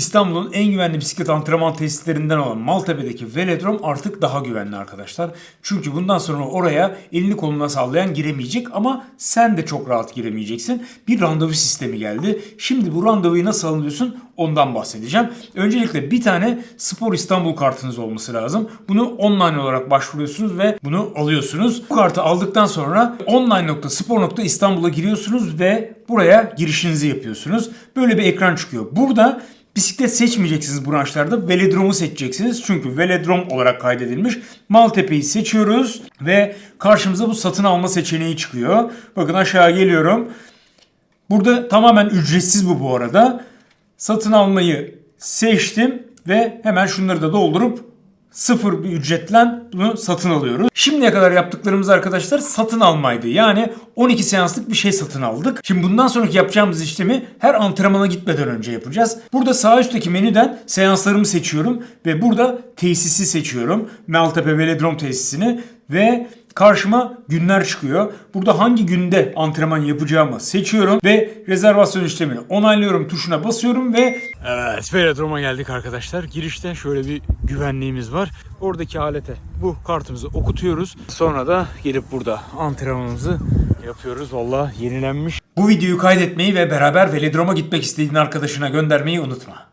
İstanbul'un en güvenli bisiklet antrenman tesislerinden olan Maltepe'deki velodrom artık daha güvenli arkadaşlar. Çünkü bundan sonra oraya elini koluna sallayan giremeyecek ama sen de çok rahat giremeyeceksin. Bir randevu sistemi geldi. Şimdi bu randevuyu nasıl alıyorsun ondan bahsedeceğim. Öncelikle bir tane Spor İstanbul kartınız olması lazım. Bunu online olarak başvuruyorsunuz ve bunu alıyorsunuz. Bu kartı aldıktan sonra online.spor.istanbul'a giriyorsunuz ve buraya girişinizi yapıyorsunuz. Böyle bir ekran çıkıyor. Burada Bisiklet seçmeyeceksiniz branşlarda. Velodromu seçeceksiniz. Çünkü velodrom olarak kaydedilmiş. Maltepe'yi seçiyoruz ve karşımıza bu satın alma seçeneği çıkıyor. Bakın aşağı geliyorum. Burada tamamen ücretsiz bu bu arada. Satın almayı seçtim ve hemen şunları da doldurup sıfır bir ücretle bunu satın alıyoruz. Şimdiye kadar yaptıklarımız arkadaşlar satın almaydı. Yani 12 seanslık bir şey satın aldık. Şimdi bundan sonraki yapacağımız işlemi her antrenmana gitmeden önce yapacağız. Burada sağ üstteki menüden seanslarımı seçiyorum ve burada tesisi seçiyorum. Maltepe Velodrom tesisini ve karşıma günler çıkıyor. Burada hangi günde antrenman yapacağımı seçiyorum ve rezervasyon işlemini onaylıyorum tuşuna basıyorum ve Evet velodroma geldik arkadaşlar. Girişte şöyle bir güvenliğimiz var. Oradaki alete bu kartımızı okutuyoruz. Sonra da gelip burada antrenmanımızı yapıyoruz. Valla yenilenmiş. Bu videoyu kaydetmeyi ve beraber velodroma gitmek istediğin arkadaşına göndermeyi unutma.